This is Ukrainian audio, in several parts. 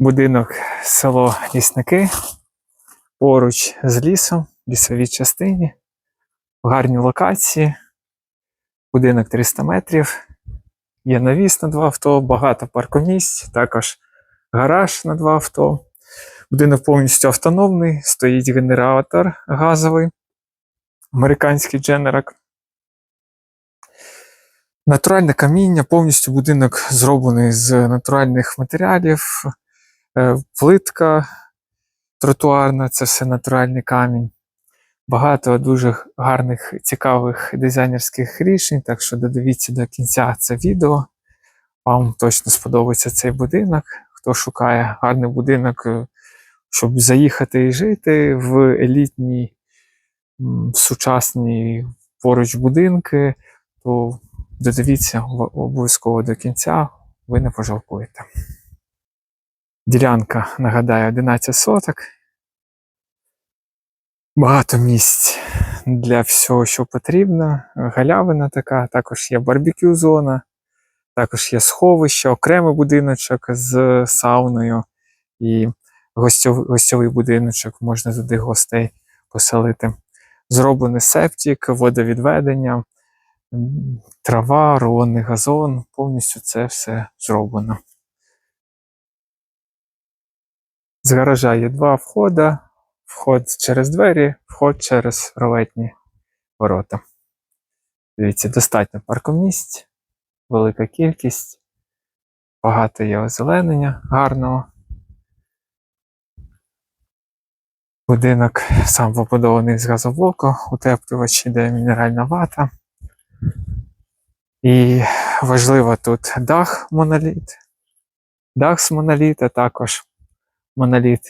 Будинок село Лісники. Поруч з лісом, лісовій частині. В гарній локації. Будинок 300 метрів. Є навіс на два авто, багато паркомісць, також гараж на два авто. Будинок повністю автономний, стоїть генератор газовий, американський Generac. Натуральне каміння, повністю будинок зроблений з натуральних матеріалів, плитка тротуарна, це все натуральний камінь. Багато дуже гарних, цікавих дизайнерських рішень, так що додивіться до кінця це відео. Вам точно сподобається цей будинок. Хто шукає гарний будинок, е, щоб заїхати і жити в елітній, сучасній поруч будинки, то додивіться обов'язково до кінця, ви не пожалкуєте. Ділянка, нагадаю, 11 соток. Багато місць для всього, що потрібно. Галявина така, також є барбекю зона, також є сховище, окремий будиночок з сауною і гостьов, гостьовий будиночок, можна туди гостей поселити. Зроблений септик, водовідведення, трава, рулонний газон, повністю це все зроблено. З гаража є два входи. Вход через двері, вход через ролетні ворота. Дивіться, достатньо паркомісць, велика кількість, багато є озеленення гарного. Будинок сам побудований з газоблоку, утеплювач іде мінеральна вата. І важливо тут дах моноліт. Дах з моноліта, також моноліт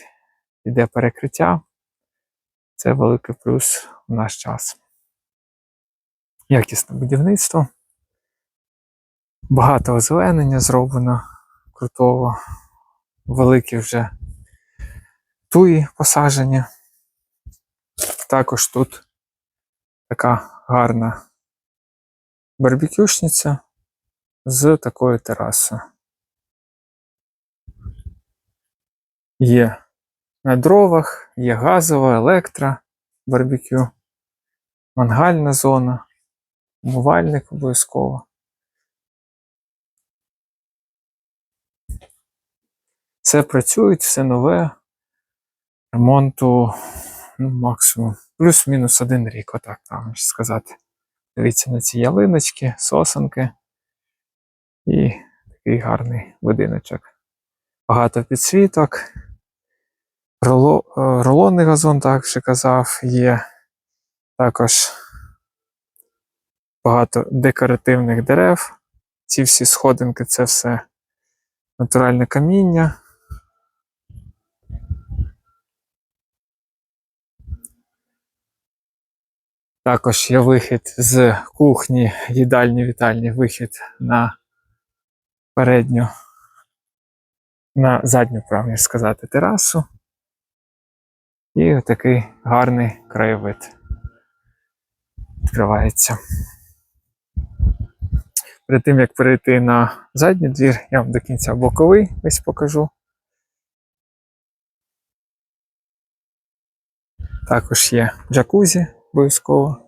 іде перекриття. Це великий плюс в наш час. Якісне будівництво. Багато озеленення зроблено крутого. Великі вже туї посаджені. Також тут така гарна барбекюшниця з такою терасою. Є на дровах, є газова, електро, барбекю, мангальна зона, умивальник обов'язково. Все працює, все нове. Ремонту ну, максимум плюс-мінус один рік, отак правильно сказати. Дивіться на ці ялиночки, сосенки і такий гарний будиночок. Багато підсвіток. Роло, е, рулонний газон, так вже казав, є також багато декоративних дерев. Ці всі сходинки це все натуральне каміння. Також є вихід з кухні, їдальні, вітальні, вихід на передню, на задню, правильно сказати, терасу. І такий гарний краєвид відкривається. Перед тим, як перейти на задній двір, я вам до кінця боковий весь покажу. Також є джакузі обов'язково.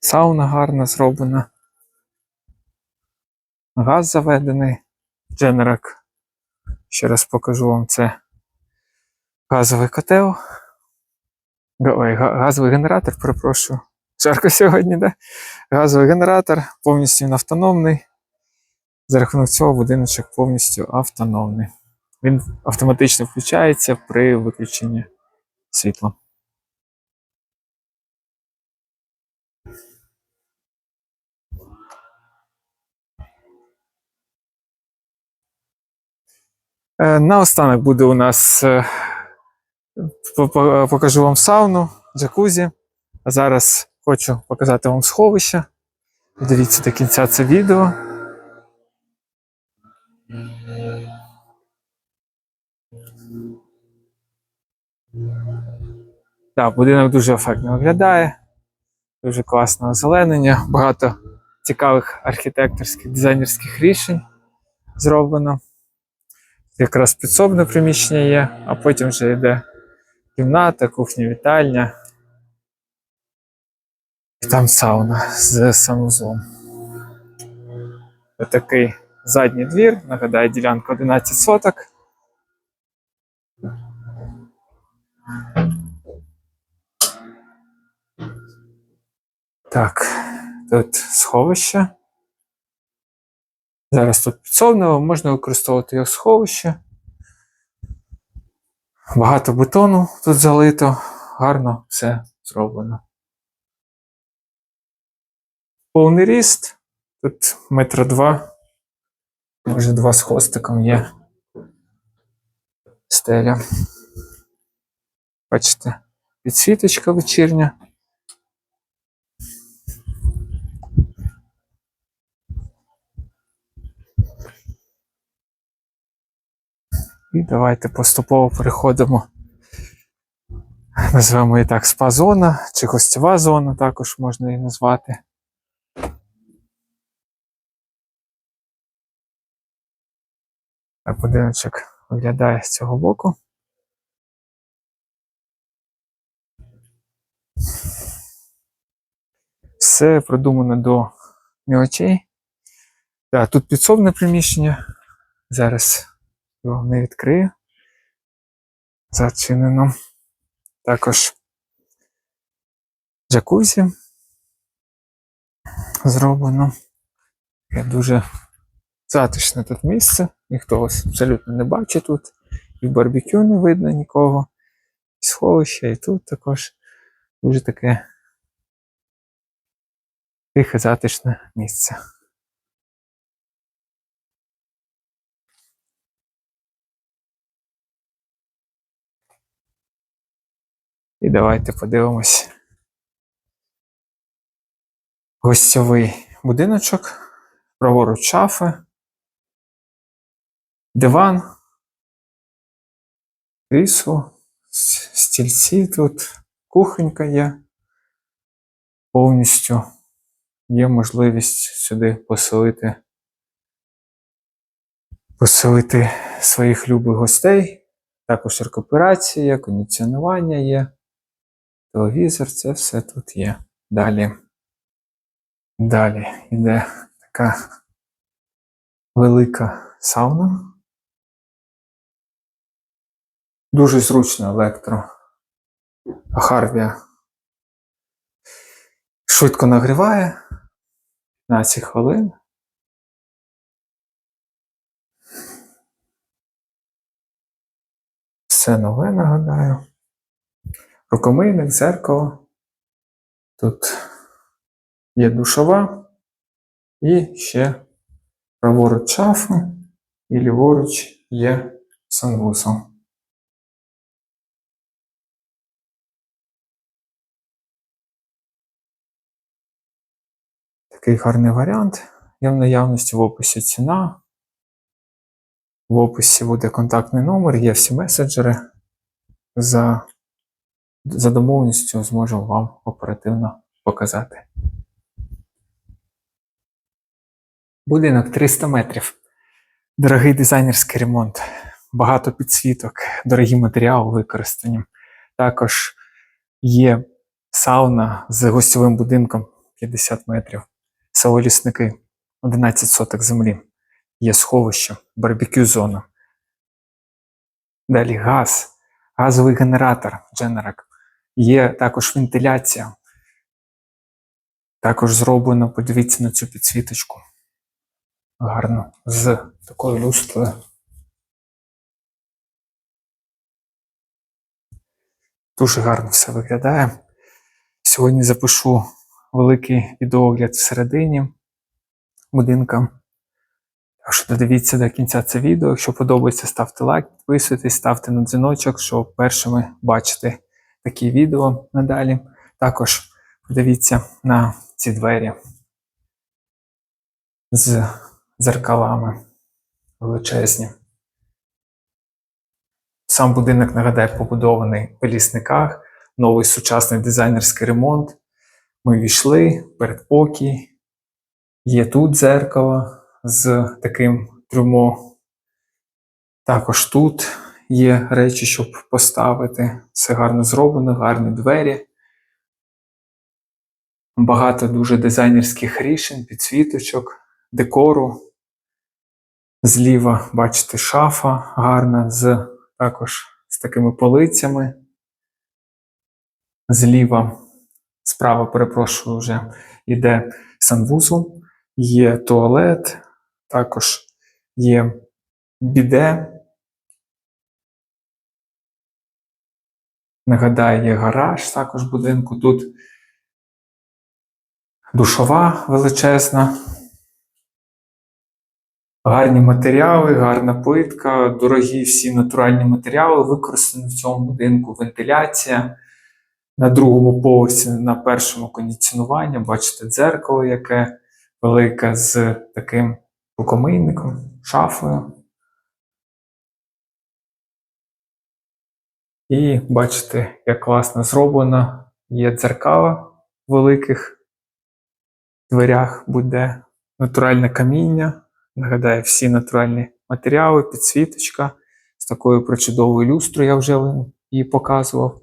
Сауна гарно зроблена. Газ заведений. Generac Ще раз покажу вам це газовий котел. Ой, газовий генератор, перепрошую. Жарко сьогодні, да? Газовий генератор повністю автономний. За рахунок цього будиночок повністю автономний. Він автоматично включається при виключенні світла. Наостанок буде у нас е, по- по- покажу вам сауну, джакузі. А зараз хочу показати вам сховище. Дивіться до кінця це відео. Так, будинок дуже ефектно виглядає, дуже класне озеленення, багато цікавих архітекторських дизайнерських рішень. зроблено. Якраз підсобне приміщення є, а потім вже йде кімната, кухня, вітальня. І там сауна з санузлом. Отакий задній двір, нагадаю, ділянка 11 соток. Так, тут сховище. Зараз тут підсобне, можна використовувати його сховище. Багато бетону тут залито, гарно все зроблено. Повний ріст. Тут метра два, може два з хвостиком є. Стеля. Бачите, підсвіточка вечірня. І давайте поступово переходимо. Назвемо її так спа-зона чи гостєва зона, також можна її назвати. Так, будиночок виглядає з цього боку. Все продумано до мілочей. Так, тут підсобне приміщення. Зараз його не відкрию. Зачинено. Також джакузі зроблено. Таке дуже затишне тут місце. Ніхто вас абсолютно не бачить тут. І в барбекю не видно нікого. І сховище, і тут також дуже таке тихе затишне місце. І давайте подивимось. Гостьовий будиночок, праворуч шафи, диван, крісло, стільці тут, кухонька є. Повністю є можливість сюди поселити, поселити своїх любих гостей. Також рекуперація кондиціонування є, телевізор, це все тут є. Далі. Далі йде така велика сауна. Дуже зручно електро. Харвія швидко нагріває 15 хвилин. Все нове, нагадаю. Рукомийник, зеркало. Тут є душова і ще праворуч шафи і ліворуч є санвузол. Такий гарний варіант. Є в наявності в описі ціна. В описі буде контактний номер, є всі меседжери. За, за домовленістю зможу вам оперативно показати. Будинок 300 метрів. Дорогий дизайнерський ремонт. Багато підсвіток, дорогі матеріали використані. Також є сауна з гостьовим будинком 50 метрів. Село Лісники 11 соток землі. Є сховище, барбекю зона. Далі газ, газовий генератор Generac. Є також вентиляція. Також зроблено, подивіться на цю підсвіточку. Гарно. З такою люстрою. Дуже гарно все виглядає. Сьогодні запишу великий відеогляд всередині будинка. Так що додивіться до кінця це відео. Якщо подобається, ставте лайк, підписуйтесь, ставте на дзвіночок, щоб першими бачити такі відео надалі. Також подивіться на ці двері з дзеркалами величезні. Сам будинок, нагадаю, побудований в лісниках, новий сучасний дизайнерський ремонт. Ми війшли, передпокій. Є тут дзеркало з таким трюмо. Також тут є речі, щоб поставити. Все гарно зроблено, гарні двері. Багато дуже дизайнерських рішень, підсвіточок, декору. Зліва, бачите, шафа гарна, з, також з такими полицями. Зліва, справа, перепрошую, вже йде санвузол, є туалет, також є біде. Нагадаю, є гараж також будинку. Тут душова величезна. Гарні матеріали, гарна плитка, дорогі всі натуральні матеріали використані в цьому будинку, вентиляція. На другому поверсі, на першому кондиціонування, бачите дзеркало, яке велике з таким рукомийником, шафою. І бачите, як класно зроблено. Є дзеркала в великих дверях, буде натуральне каміння. Нагадаю, всі натуральні матеріали, підсвіточка з такою причудовою люстрою, я вже її показував.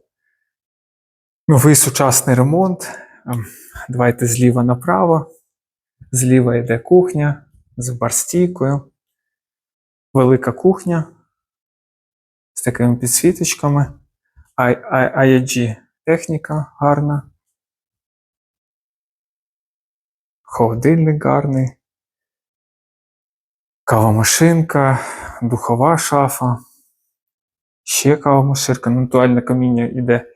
Новий сучасний ремонт. Ем, Давайте зліва направо. Зліва йде кухня з барстійкою. Велика кухня такими підсвіточками. IAG техніка гарна. Холодильник гарний. Кавомашинка, духова шафа. Ще кавомашинка. Натуральне каміння йде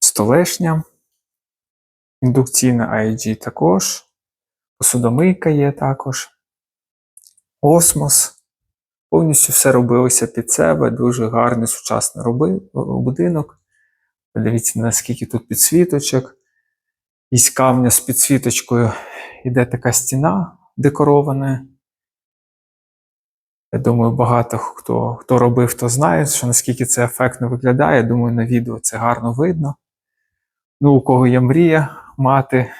столешня. Індукційна IAG також. Посудомийка є також. Осмос. Повністю все робилося під себе. Дуже гарний сучасний роби, будинок. Подивіться, наскільки тут підсвіточок. Із камня з підсвіточкою йде така стіна декорована. Я думаю, багато хто, хто робив, то знає, що наскільки це ефектно виглядає. Думаю, на відео це гарно видно. Ну, у кого є мрія мати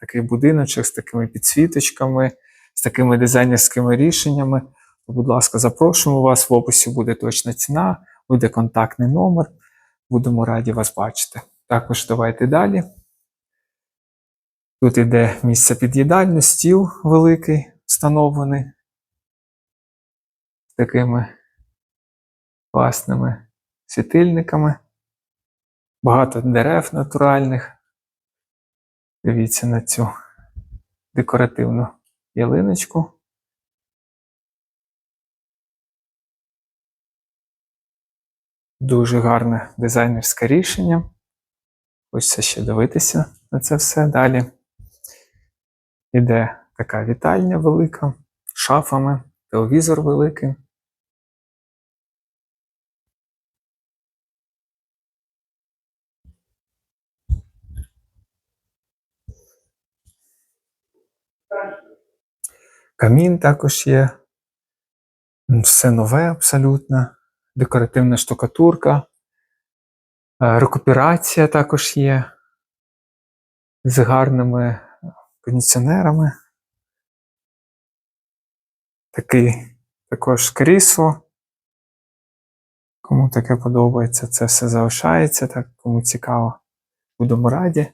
такий будиночок з такими підсвіточками, з такими дизайнерськими рішеннями, будь ласка, запрошуємо вас. В описі буде точна ціна, буде контактний номер. Будемо раді вас бачити. Також давайте далі. Тут іде місце під'їдальне, стіл великий встановлений з такими класними світильниками. Багато дерев натуральних. Дивіться на цю декоративну ялиночку. Дуже гарне дизайнерське рішення. Хочеться ще дивитися на це все далі. Іде така вітальня велика, шафами, телевізор великий. Камін також є. Все нове абсолютно. Декоративна штукатурка. Е, Рекуперація також є. З гарними кондиціонерами. Такий також крісло. Кому таке подобається, це все залишається. Так, кому цікаво, будемо раді.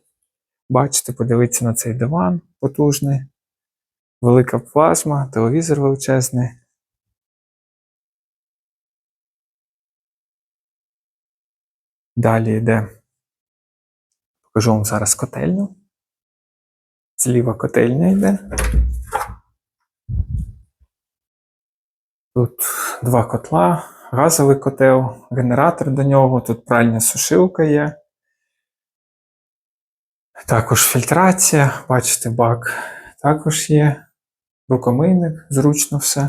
Бачите, подивитися на цей диван потужний. Велика плазма, телевізор величезний. Далі йде. Покажу вам зараз котельню. Зліва котельня йде. Тут два котла, газовий котел, генератор до нього, тут пральня сушилка є. Також фільтрація, бачите, бак також є. Рукомийник, зручно все.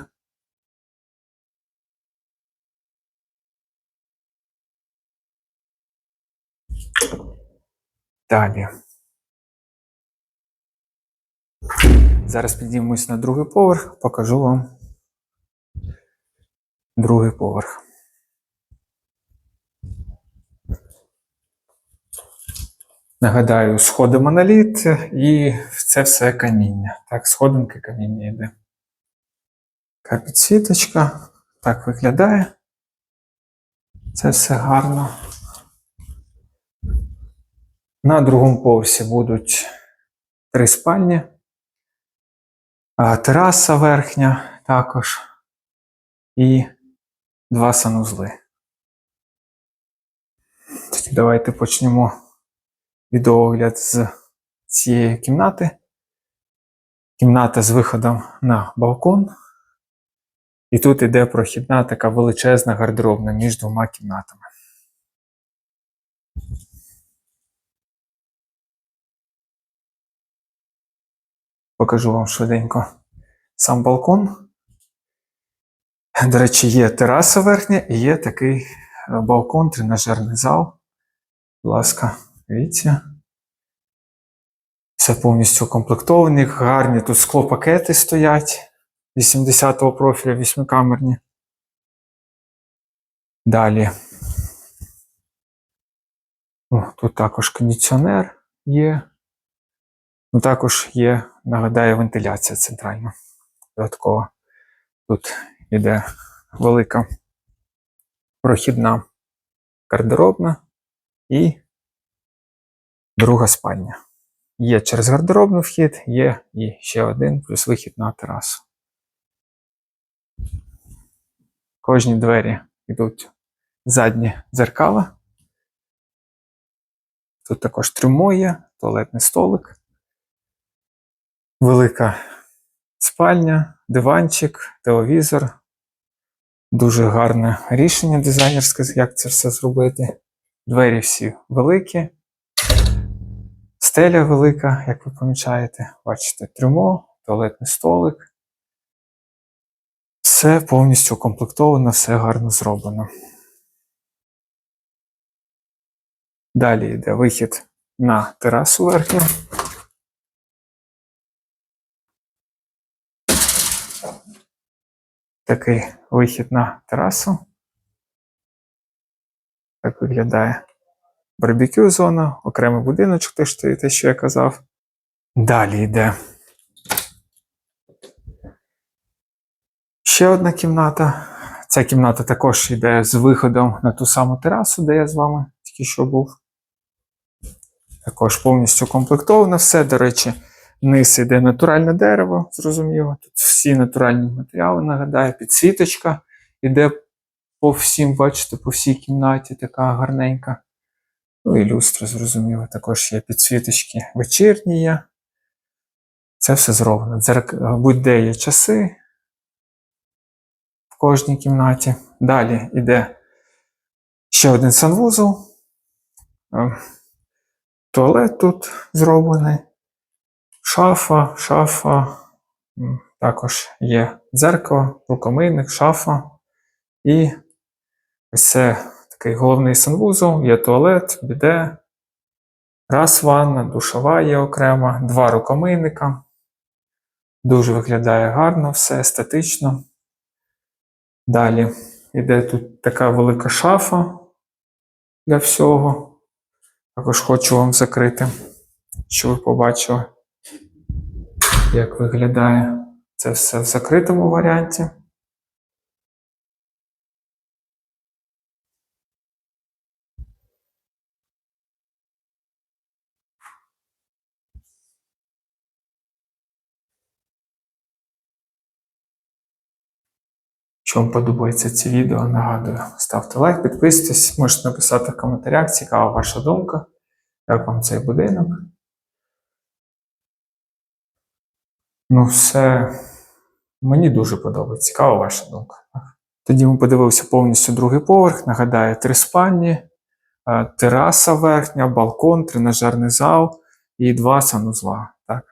Далі. Зараз піднімусь на другий поверх, покажу вам другий поверх. Нагадаю, сходи моноліт і це все каміння. Так, сходинки каміння йде. Така підсвіточка. Так виглядає. Це все гарно. На другому поверсі будуть три спальні. Тераса верхня також. І два санузли. Тоді давайте почнемо відеоогляд з цієї кімнати. Кімната з виходом на балкон. І тут іде прохідна така величезна гардеробна між двома кімнатами. Покажу вам швиденько сам балкон. До речі, є тераса верхня і є такий е, балкон, тренажерний зал. Будь ласка, дивіться. Все повністю укомплектовані, гарні тут склопакети стоять 80-го профіля, вісьмикамерні. Далі. О, тут також кондиціонер є. Ну, також є, нагадаю, вентиляція центральна. Додатково тут іде велика прохідна гардеробна і друга спальня. Є через гардеробну вхід, є і ще один плюс вихід на терасу. Кожні двері йдуть задні дзеркала. Тут також трюмо є, туалетний столик, велика спальня, диванчик, телевізор. Дуже гарне рішення дизайнерське, як це все зробити. Двері всі великі. Стеля велика, як ви помічаєте. Бачите, трюмо, туалетний столик. Все повністю укомплектовано, все гарно зроблено. Далі йде вихід на терасу верхню. Такий вихід на терасу. Так виглядає барбекю зона, окремий будиночок, те, що- те, що я казав. Далі йде ще одна кімната. Ця кімната також йде з виходом на ту саму терасу, де я з вами тільки що був. Також повністю комплектовано все. До речі, низ іде натуральне дерево, зрозуміло. Тут всі натуральні матеріали, нагадаю, підсвіточка іде по всім, бачите, по всій кімнаті така гарненька. Ну і люстра, зрозуміло, також є підсвіточки вечірні є. Це все зроблено. Дзерк... Будь-де є часи в кожній кімнаті. Далі йде ще один санвузол. Е, Туалет тут зроблений. Шафа, шафа. Також є дзеркало, рукомийник, шафа. І ось це такий головний санвузол, є туалет, біде, раз ванна, душова є окрема, два рукомийника. Дуже виглядає гарно, все естетично. Далі йде тут така велика шафа для всього. Також хочу вам закрити, щоб ви побачили, як виглядає це все в закритому варіанті. Якщо вам подобається це відео, нагадую, ставте лайк, підписуйтесь, можете написати в коментарях, цікава ваша думка, як вам цей будинок. Ну, все мені дуже подобається, цікава ваша думка. Тоді ми подивилися повністю другий поверх. Нагадаю, три спальні, е, тераса верхня, балкон, тренажерний зал і два санузла. Так.